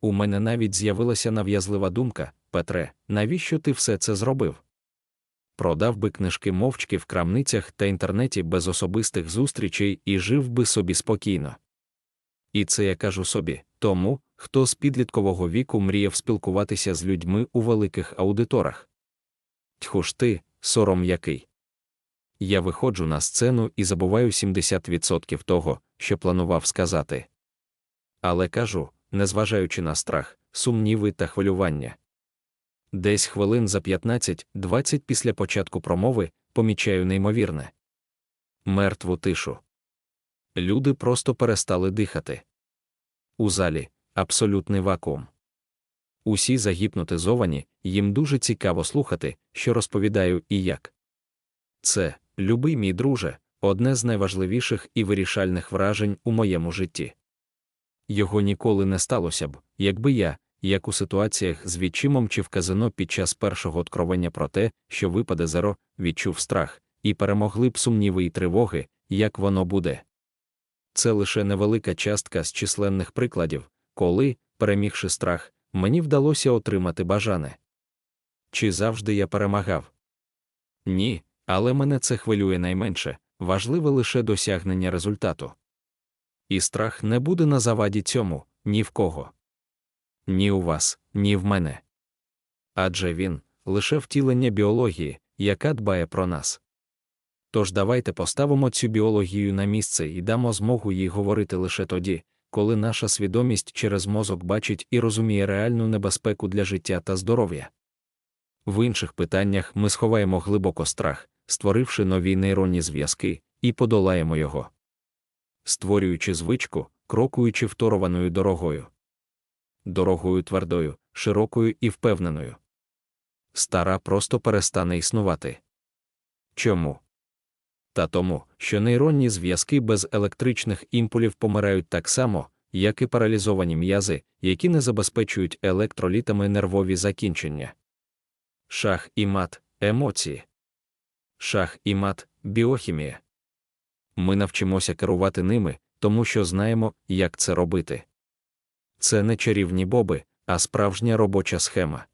У мене навіть з'явилася нав'язлива думка Петре, навіщо ти все це зробив? Продав би книжки мовчки в крамницях та інтернеті без особистих зустрічей і жив би собі спокійно. І це я кажу собі тому, хто з підліткового віку мріяв спілкуватися з людьми у великих аудиторах. Тьху ж ти, сором який. Я виходжу на сцену і забуваю 70% того, що планував сказати. Але кажу, незважаючи на страх, сумніви та хвилювання. Десь хвилин за 15-20 після початку промови помічаю неймовірне мертву тишу. Люди просто перестали дихати. У залі абсолютний вакуум. Усі загіпнотизовані, їм дуже цікаво слухати, що розповідаю і як. Це, любий мій друже, одне з найважливіших і вирішальних вражень у моєму житті. Його ніколи не сталося б, якби я, як у ситуаціях з відчимом чи в казино під час першого откровення про те, що випаде зеро, відчув страх, і перемогли б сумніви і тривоги, як воно буде. Це лише невелика частка з численних прикладів, коли, перемігши страх, мені вдалося отримати бажане. Чи завжди я перемагав? Ні, але мене це хвилює найменше, важливе лише досягнення результату. І страх не буде на заваді цьому, ні в кого. Ні у вас, ні в мене. Адже він лише втілення біології, яка дбає про нас. Тож давайте поставимо цю біологію на місце і дамо змогу їй говорити лише тоді, коли наша свідомість через мозок бачить і розуміє реальну небезпеку для життя та здоров'я. В інших питаннях ми сховаємо глибоко страх, створивши нові нейронні зв'язки, і подолаємо його. Створюючи звичку, крокуючи второваною дорогою. Дорогою твердою, широкою і впевненою. Стара просто перестане існувати. Чому? Та тому, що нейронні зв'язки без електричних імпулів помирають так само, як і паралізовані м'язи, які не забезпечують електролітами нервові закінчення. Шах і мат емоції. Шах і мат біохімія. Ми навчимося керувати ними, тому що знаємо, як це робити. Це не чарівні боби, а справжня робоча схема.